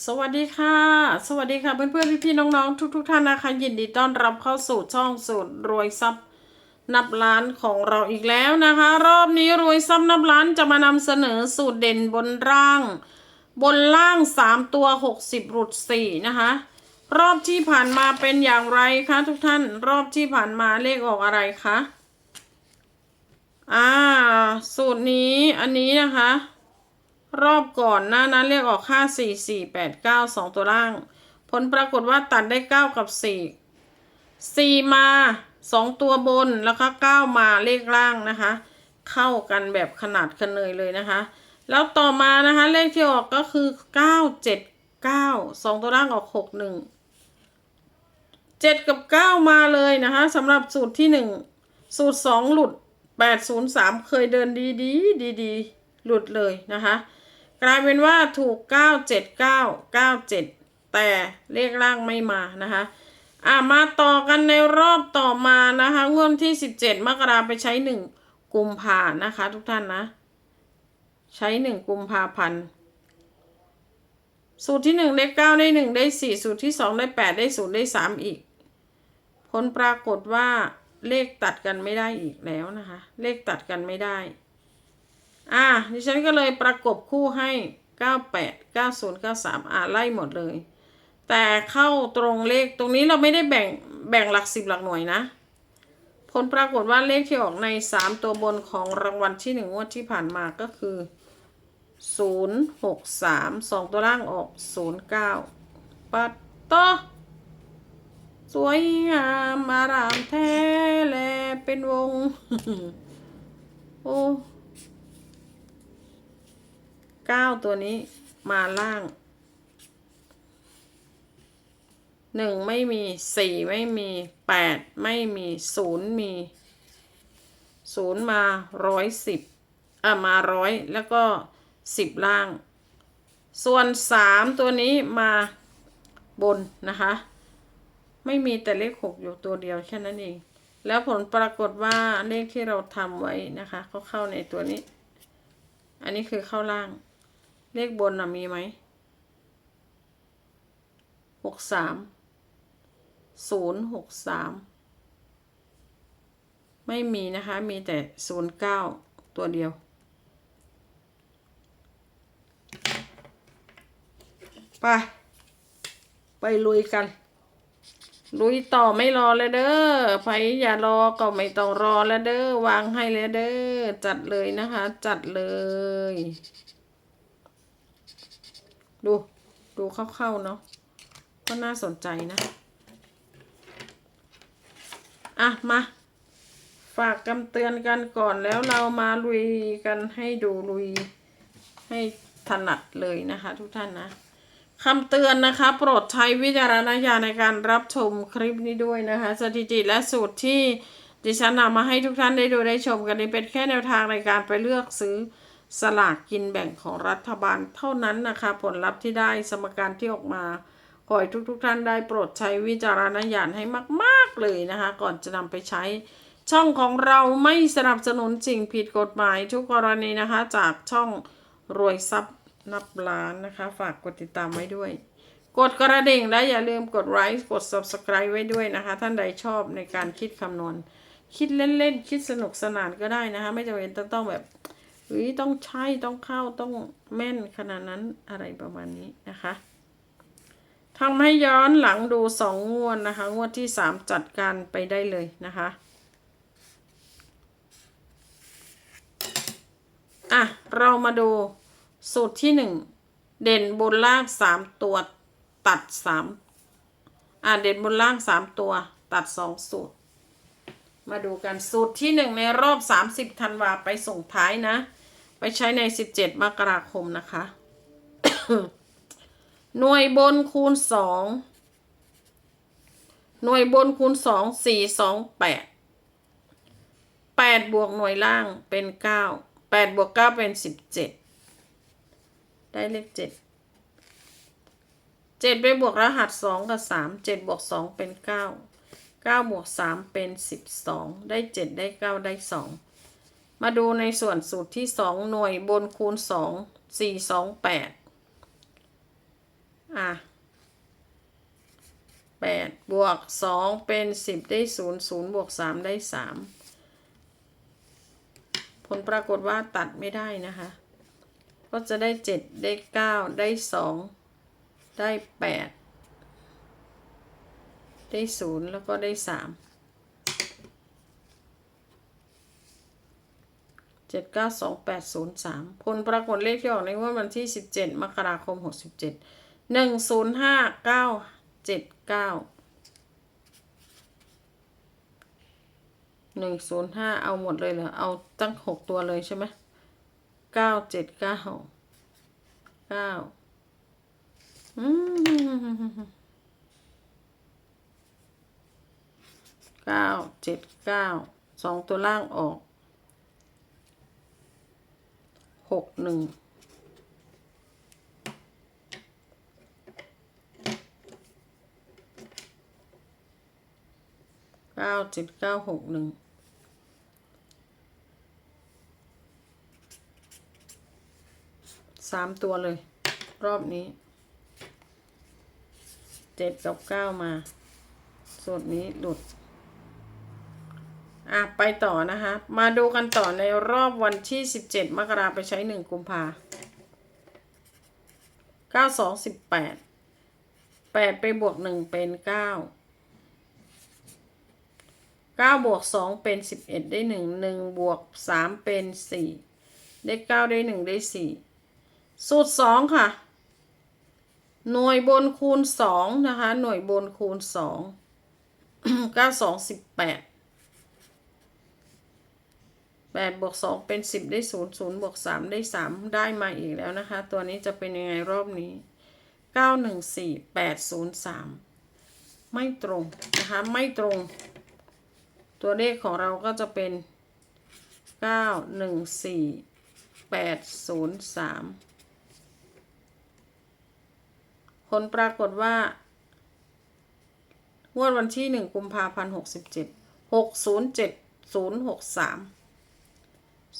สวัสดีค่ะ สวัสดีค่ะเพื่อนๆพี่ๆน้องๆ ทุก ๆ ท่านนะคะ ยินดีต้อนรับเข้าสู่ช่องสูตรรวยทรัพย์นับล้านของเราอีกแล้วนะคะ รอบนี้รวยทรัพย์นับล้านจะมานำเสนอสูตรเด่นบนร่าง บนล่าง 3 ตัว 60หลุด4นะคะ รอบที่ผ่านมาเป็นอย่างไรคะทุกท่านรอบที่ผ่านมาเลขออกอะไรคะอ่าสูตรนี้อันนี้นะคะ รอบก่อนหน้านั้นเรียกออกค่าสี่สี่แปดเก้าสองตัวล่าง ผลปรากฏว่าตัดได้เก้ากับสี่สี่มาสองตัวบนแล้วก็เก้ามาเลขล่างนะคะ เข้ากันแบบขนาดกันเลยเลยนะคะ แล้วต่อมานะคะเลขที่ออกก็คือเก้าเจ็ดเก้าสองตัวล่างออกหกหนึ่งเจ็ดกับเก้ามาเลยนะคะสำหรับสูตรที่หนึ่งสูตรสองหลุดแปดศูนย์สามเคยเดินดีดีดีดีหลุดเลยนะคะ กลายเป็นว่าถูก 979 97 แต่เลขล่างไม่มานะคะอ่ามาต่อกันในรอบต่อมานะคะงวดที่ 17 มกราไปใช้ 1 กุมภานะคะ ทุกท่านนะ ใช้ 1 กุมภาพันธ์สูตรที่ 1 ได้ 9 ได้ 1 ได้ 4 สูตรที่ 2 ได้ 8 ได้ 0 ได้ 3 อีก ผลปรากฏว่าเลขตัดกันไม่ได้อีกแล้วนะคะ เลขตัดกันไม่ได้ อะดิฉันก็เลยประกบคู่ให้ 98 90 93 อะไล่หมดเลย แต่เข้าตรงเลขตรงนี้เราไม่ได้แบ่งแบ่งหลักสิบหลักหน่วยนะ ผลปรากฏว่าเลขที่ออกใน 3 ตัวบนของรางวัลที่1งวดที่ผ่านมาก็คือ 063 2 ตัวล่างออก 09ปัดต่อสวยงามอารามแท้แลเป็นวง โอ้ เก้าตัวนี้มาล่างหนึ่งไม่มีสี่ไม่มีแปดไม่มีศูนย์มีศูนย์มาร้อยสิบอะมาร้อยแล้วก็สิบล่าง ส่วนสามตัวนี้มาบนนะคะ ไม่มีแต่เลขหกอยู่ตัวเดียวแค่นั้นเอง แล้วผลปรากฏว่าเลขที่เราทำไว้นะคะ ก็เข้าในตัวนี้ อันนี้คือเข้าล่าง เลขบนน่ะมีไหมหกสามศูนย์หกสามไม่มีนะคะ มีแต่ศูนย์เก้าตัวเดียว ไป ไปลุยกัน ลุยต่อไม่รอเลยเด้อไผอย่ารอก็ไม่ต้องรอแล้วเด้อวางให้แล้วเด้อจัดเลยนะคะ จัดเลย ดู ดูเข้าๆเนาะ ก็น่าสนใจนะ อะ มา ฝากกำเตือนกันก่อนแล้วเรามาลุยกันให้ดูลุยให้ถนัดเลยนะคะ ทุกท่านนะคำเตือนนะคะ โปรดใช้วิจารณญาณในการรับชมคลิปนี้ด้วยนะคะ สถิติและสูตรที่ดิฉันนำมาให้ทุกท่านได้ดูได้ชมกันนี้เป็นแค่แนวทางในการไปเลือกซื้อ สลากกินแบ่งของรัฐบาลเท่านั้นนะคะ ผลลัพธ์ที่ได้สมการที่ออกมาขอให้ทุกๆทท่านได้โปรดใช้วิจารณญาณให้มาก ๆ เลยนะคะ ก่อนจะนำไปใช้ช่องของเราไม่สนับสนุนสิ่งผิดกฎหมายทุกกรณีนะคะ จากช่องรวยทรัพย์นับล้านนะคะ ฝากกดติดตามไว้ด้วย กดกระดิ่งและอย่าลืมกดไลค์กด subscribe ไว้ด้วยนะคะ ท่านใดชอบในการคิดคำนวณ คิดเล่น ๆ คิดสนุกสนานก็ได้นะคะ ไม่จำเป็นต้องต้องแบบ เฮ้ยต้องใช่ต้องเข้าต้องแม่นขนาดนั้นอะไรประมาณนี้นะคะทำให้ย้อนหลังดูสองงวดนะคะ งวดที่สามจัดการไปได้เลยนะคะอะเรามาดูสูตรที่หนึ่งเด่นบนล่างสามตัวตัดสามอะเด่นบนล่างสามตัวตัดสองสูตร มาดูกันสูตรที่หนึ่งในรอบสามสิบธันวาไปส่งท้ายนะ ไปใช้ในสิบเจ็ดมกราคมนะคะ หน่วยบนคูณสองหน่วยบนคูณสองสี่สองแปดแปดบวกหน่วยล่างเป็นเก้าแปดบวกเก้าเป็นสิบเจ็ดได้เลขเจ็ดเจ็ดไปบวกรหัสสองกับสามเจ็ดบวกสองเป็นเก้าเก้าบวกสามเป็นสิบสองได้เจ็ดได้เก้าได้สอง มาดูในส่วนสูตรที่สองหน่วยบนคูณสองสี่สองแปดอะแปดบวกสองเป็นสิบได้ศูนย์ศูนย์บวกสามได้สามผลปรากฏว่าตัดไม่ได้นะคะ ก็จะได้เจ็ดได้เก้าได้สองได้แปดได้ศูนย์แล้วก็ได้สามเจ็ดเก้าสองแปดศูนย์สามผลปรากฏเลขที่ออกในงวดวันที่สิบเจ็ดมกราคมหกสิบเจ็ดหนึ่งศูนย์ห้าเก้าเจ็ดเก้าหนึ่งศูนย์ห้าเอาหมดเลยเหรอ เอาตั้งหกตัวเลยใช่ไหมเก้าเจ็ดเก้าเก้าอืมเก้าเจ็ดเก้าสองตัวล่างออก หกหนึ่งเก้าเจ็ดเก้าหกหนึ่งสามตัวเลย รอบนี้เจ็ดกับเก้ามาสูตรนี้หลุด อะไปต่อนะคะ มาดูกันต่อในรอบวันที่ 17 มกราไปใช้ 1 กุมภาเก้าสองสิบแปดแปดไปบวกหนึ่งเป็นเก้าเก้าบวกสองเป็นสิบเอ็ดได้หนึ่งหนึ่งบวกสามเป็นสี่ได้เก้าได้หนึ่งได้สี่สูตรสองค่ะ หน่วยบนคูณสองนะคะ หน่วยบนคูณสองเก้าสองสิบแปด แปดบวกสองเป็นสิบได้ศูนย์ศูนย์บวกสามได้สามได้มาอีกแล้วนะคะ ตัวนี้จะเป็นยังไงรอบนี้เก้าหนึ่งสี่แปดศูนย์สามไม่ตรงนะคะ ไม่ตรง ตัวเลขของเราก็จะเป็นเก้าหนึ่งสี่แปดศูนย์สามผลปรากฏว่างวดวันที่หนึ่งกุมภาพันธ์หกสิบเจ็ดหก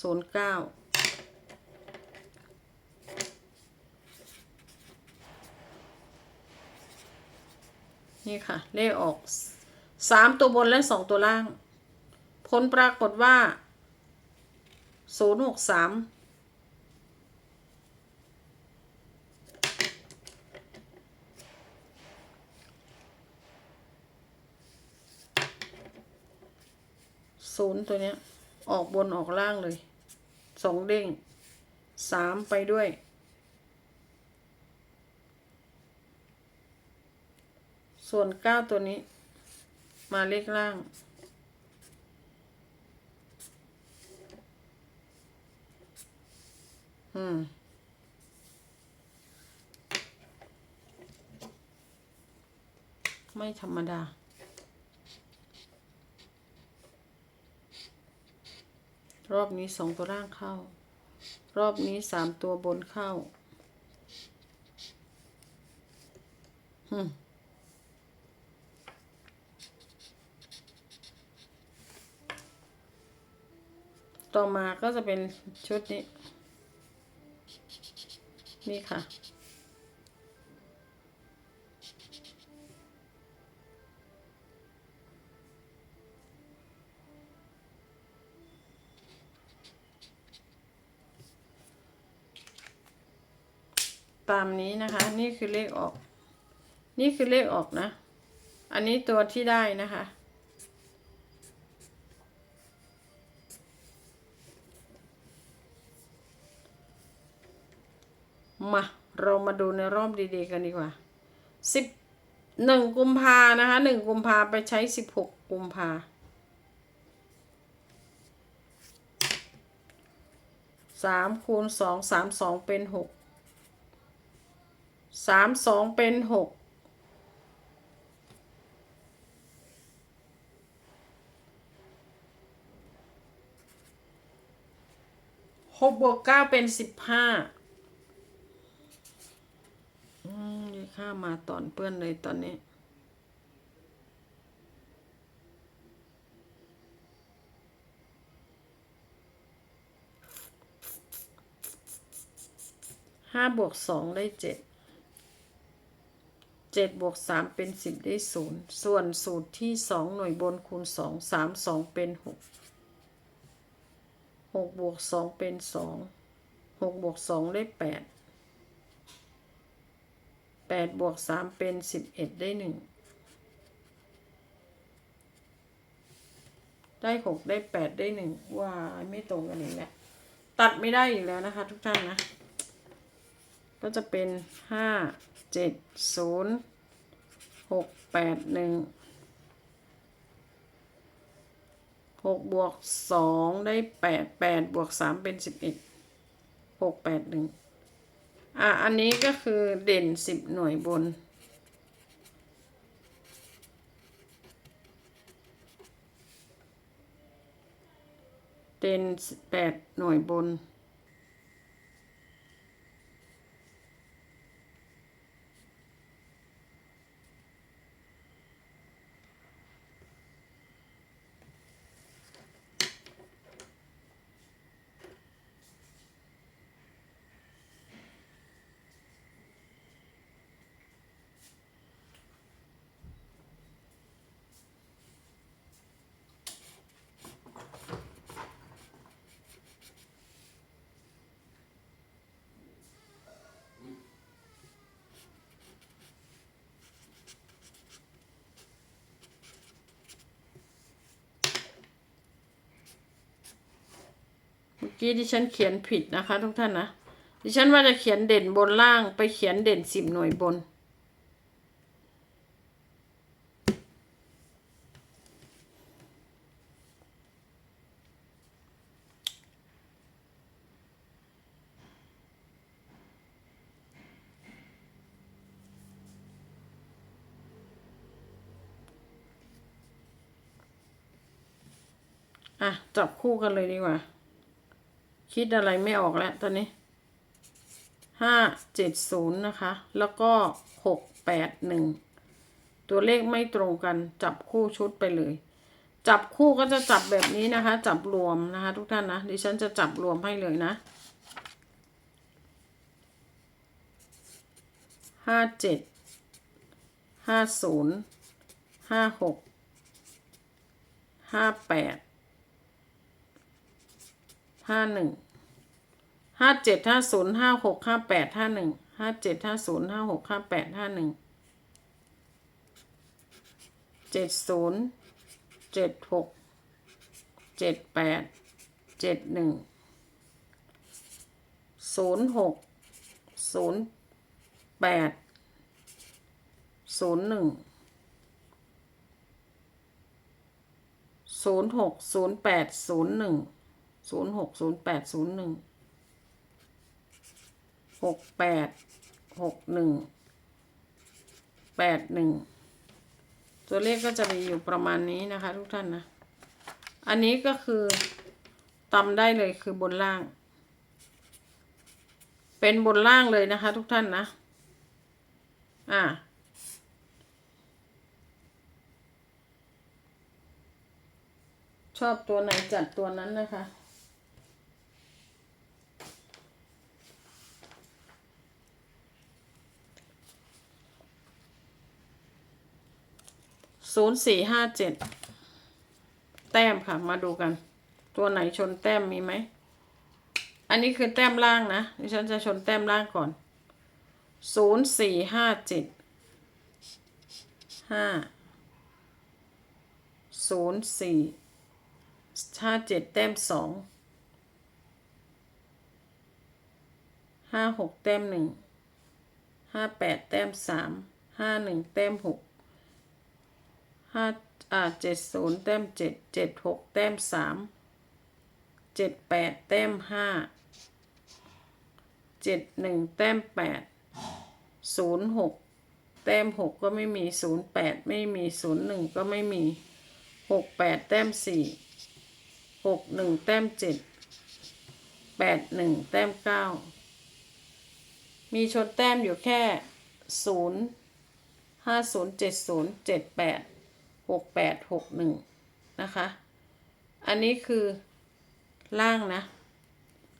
ศูนย์เก้านี่ค่ะ เลขออกสามตัวบนและสองตัวล่าง ผลปรากฏว่าศูนย์หกสามศูนย์ตัวเนี้ย ออกบนออกล่างเลยสองเด้งสามไปด้วย ส่วนเก้าตัวนี้ มาเลขล่างอืมไม่ธรรมดา รอบนี้สองตัวล่างเข้า รอบนี้สามตัวบนเข้าฮึต่อมาก็จะเป็นชุดนี้ นี่ค่ะ ตามนี้นะคะ นี่คือเลขออก นี่คือเลขออกนะ อันนี้ตัวที่ได้นะคะ มา เรามาดูในรอบดีๆกันดีกว่าสิบหนึ่งกุมภานะคะหนึ่งกุมภาไปใช้สิบหกกุมภาสามคูณสองสามสองเป็นหก สามสองเป็นหกหกบวกเก้าเป็นสิบห้าอืมยายข้ามาตอนเปื้อนเลยตอนนี้ห้าบวกสองได้เจ็ด เจ็ดบวกสามเป็นสิบได้ศูนย์ส่วนสูตรที่สองหน่วยบนคูณสองสามสองเป็นหกหกบวกสองเป็นสองหกบวกสองได้แปดแปดบวกสามเป็นสิบเอ็ดได้หนึ่งได้หกได้แปดได้หนึ่งว่าไม่ตรงกันอีกแล้วตัดไม่ได้อีกแล้วนะคะทุกท่านนะ ก็จะเป็นห้า เจ็ดศูนย์หกแปดหนึ่งหกบวกสองได้แปดแปดบวกสามเป็นสิบเอ็ดหกแปดหนึ่งอะ อันนี้ก็คือเด่นสิบหน่วยบน เด่นแปดหน่วยบน กี้ที่ฉันเขียนผิดนะคะ ทุกท่านนะ ดิฉันว่าจะเขียนเด่นบนล่างไปเขียนเด่นสิบหน่วยบน อะ จับคู่กันเลยดีกว่า คิดอะไรไม่ออกแล้วตอนนี้ห้าเจ็ดศูนย์นะคะ แล้วก็หกแปดหนึ่งตัวเลขไม่ตรงกันจับคู่ชุดไปเลย จับคู่ก็จะจับแบบนี้นะคะ จับรวมนะคะ ทุกท่านนะดิฉันจะจับรวมให้เลยนะห้าเจ็ดห้าศูนย์ห้าหกห้าแปด ห้าหนึ่งห้าเจ็ดห้าศูนย์ห้าหกห้าแปดห้าหนึ่งห้าเจ็ดห้าศูนย์ห้าหกห้าแปดห้าหนึ่งเจ็ดศูนย์เจ็ดหกเจ็ดแปดเจ็ดหนึ่งศูนย์หกศูนย์แปดศูนย์หนึ่งศูนย์หกศูนย์แปดศูนย์หนึ่ง ศูนย์หกศูนย์แปดศูนย์หนึ่งหกแปดหกหนึ่งแปดหนึ่งตัวเลขก็จะมีอยู่ประมาณนี้นะคะ ทุกท่านนะ อันนี้ก็คือตำได้เลยคือบนล่าง เป็นบนล่างเลยนะคะ ทุกท่านนะ อ่าชอบตัวไหนจัดตัวนั้นนะคะ ศูนย์สี่ห้าเจ็ดแต้มค่ะ มาดูกัน ตัวไหนชนแต้มมีไหม อันนี้คือแต้มล่างนะดิฉันจะชนแต้มล่างก่อนศูนย์สี่ห้าเจ็ดห้าศูนย์สี่ห้าเจ็ดแต้มสองห้าหกแต้มหนึ่งห้าแปดแต้มสามห้าหนึ่งแต้มหก ห้าอ่าเจ็ดศูนย์แต้มเจ็ดเจ็ดหกแต้มสามเจ็ดแปดแต้มห้าเจ็ดหนึ่งแต้มแปดศูนย์หกแต้มหกก็ไม่มีศูนย์แปดไม่มีศูนย์หนึ่งก็ไม่มีหกแปดแต้มสี่หกหนึ่งแต้มเจ็ดแปดหนึ่งแต้มเก้ามีชนแต้มอยู่แค่ศูนย์ห้าศูนย์เจ็ดศูนย์เจ็ดแปด หกแปดหกหนึ่งนะคะ อันนี้คือล่างนะ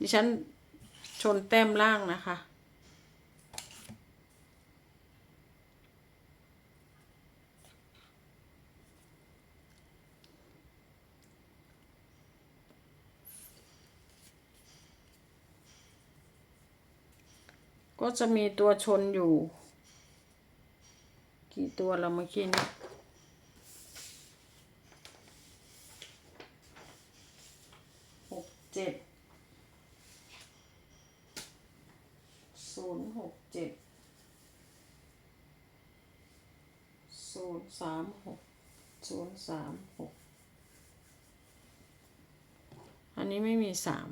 ดิฉันชนแต้มล่างนะคะ ก็จะมีตัวชนอยู่ กี่ตัวเราเมื่อกี้นะ เจ็ดศูนย์หกเจ็ดศูนย์สามหกศูนย์สามหกอันนี้ไม่มีสาม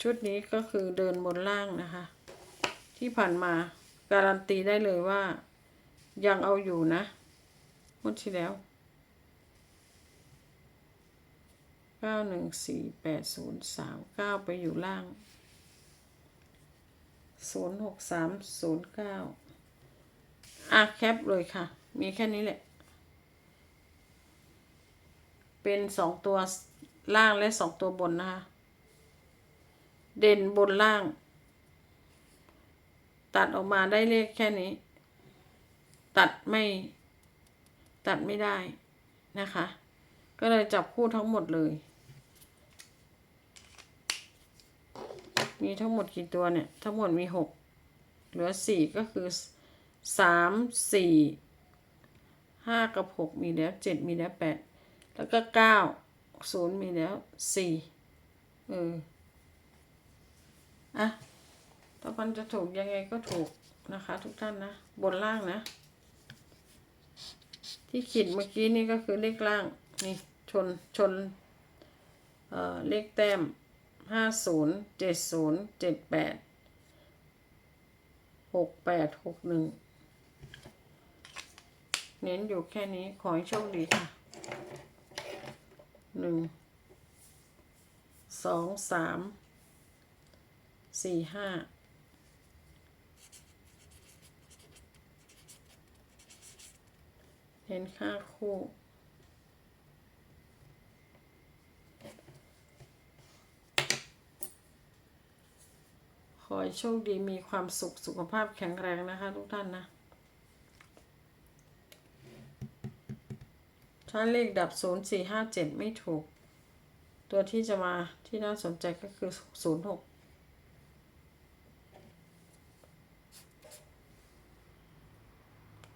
ชุดนี้ก็คือเดินบนล่างนะคะ ที่ผ่านมาการันตีได้เลยว่ายังเอาอยู่นะงวดที่แล้ว เก้าหนึ่งสี่แปดศูนย์สามเก้าไปอยู่ล่างศูนย์หกสามศูนย์เก้าอะแคปเลยค่ะ มีแค่นี้แหละ เป็นสองตัวล่างและสองตัวบนนะคะ เด่นบนล่าง ตัดออกมาได้เลขแค่นี้ ตัดไม่ตัดไม่ได้นะคะ ก็เลยจับคู่ทั้งหมดเลย มีทั้งหมดกี่ตัวเนี่ย ทั้งหมดมีหกเหลือสี่ก็คือสามสี่ห้ากับหกมีแล้วเจ็ดมีแล้วแปดแล้วก็เก้าศูนย์มีแล้วสี่เอออะถ้ามันจะถูกยังไงก็ถูกนะคะ ทุกท่านนะ บนล่างนะ ที่ขีดเมื่อกี้นี่ก็คือเลขล่าง นี่ ชนชน เอ่อ เลขแต้ม ห้าศูนย์เจ็ดศูนย์เจ็ดแปดหกแปดหกหนึ่งเน้นอยู่แค่นี้ขอให้โชคดีค่ะหนึ่งสองสามสี่ห้าเห็นค่าคู่ อให้โชคดีมีความสุขสุขภาพแข็งแรงนะคะ ทุกท่านนะ ถ้าเลขดับศูนย์สี่ห้าเจ็ดไม่ถูก ตัวที่จะมาที่น่าสนใจก็คือศูนย์หก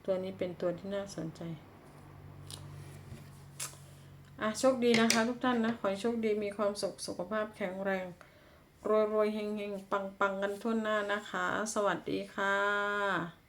ตัวนี้เป็นตัวที่น่าสนใจ อะโชคดีนะคะทุกท่านนะ ขอให้โชคดีมีความสุขสุขภาพแข็งแรง รวยๆเฮงๆปังปังๆ กันทั่วหน้านะคะ สวัสดีค่ะ